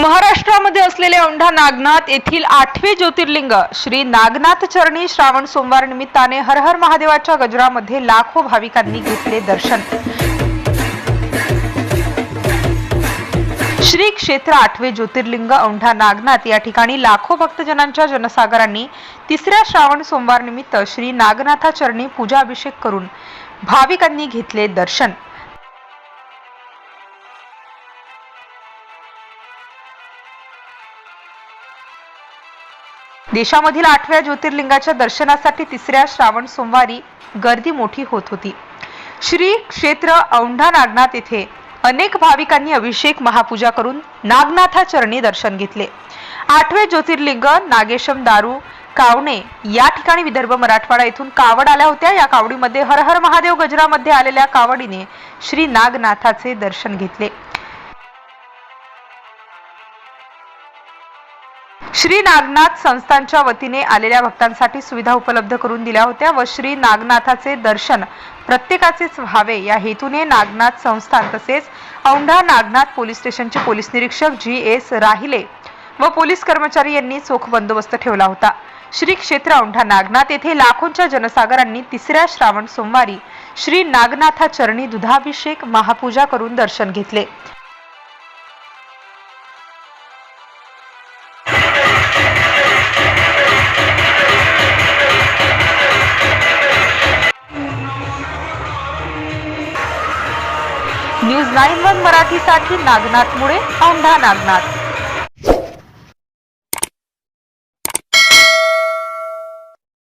महाराष्ट्रामध्ये असलेले औंढा नागनाथ येथील आठवे ज्योतिर्लिंग श्री नागनाथ चरणी श्रावण सोमवार निमित्ताने हर हर महादेवाच्या गजरामध्ये लाखो भाविकांनी घेतले दर्शन. श्री क्षेत्र आठवे ज्योतिर्लिंग औंढा नागनाथ या ठिकाणी लाखो भक्तजनांच्या जनसागरांनी तिसऱ्या श्रावण सोमवार निमित्त श्री नागनाथा चरणी पूजाभिषेक करून भाविकांनी घेतले दर्शन. देशामधील आठव्या ज्योतिर्लिंगाच्या दर्शनासाठी तिसऱ्या श्रावण सोमवारी गर्दी मोठी होत होती. श्री क्षेत्र औंढा नागनाथ येथे अनेक भाविकांनी अभिषेक महापूजा करून नागनाथा चरणी दर्शन घेतले. आठवे ज्योतिर्लिंग नागेशम दारू कावणे या ठिकाणी विदर्भ मराठवाडा येथून कावड आल्या होत्या. या कावडीमध्ये हर हर महादेव गजरामध्ये आलेल्या कावडीने श्री नागनाथाचे दर्शन घेतले. श्री नागनाथ संस्थांच्या वतीने आलेल्या भक्तांसाठी सुविधा उपलब्ध करून दिल्या होत्या व श्री नागनाथाचे दर्शन प्रत्येकाचेच व्हावे या हेतूने नागनाथ संस्थान तसेच औंढा नागनाथ पोलीस स्टेशनचे पोलीस निरीक्षक जी एस राहिले व पोलीस कर्मचारी यांनी चोख बंदोबस्त ठेवला होता. श्री क्षेत्र औंढा नागनाथ येथे लाखोंच्या जनसागरांनी तिसऱ्या श्रावण सोमवारी श्री नागनाथा चरणी दुधाभिषेक महापूजा करून दर्शन घेतले. न्यूज नाईन वन मराठीसाठी नागनाथ मुळे औंढा नागनाथ.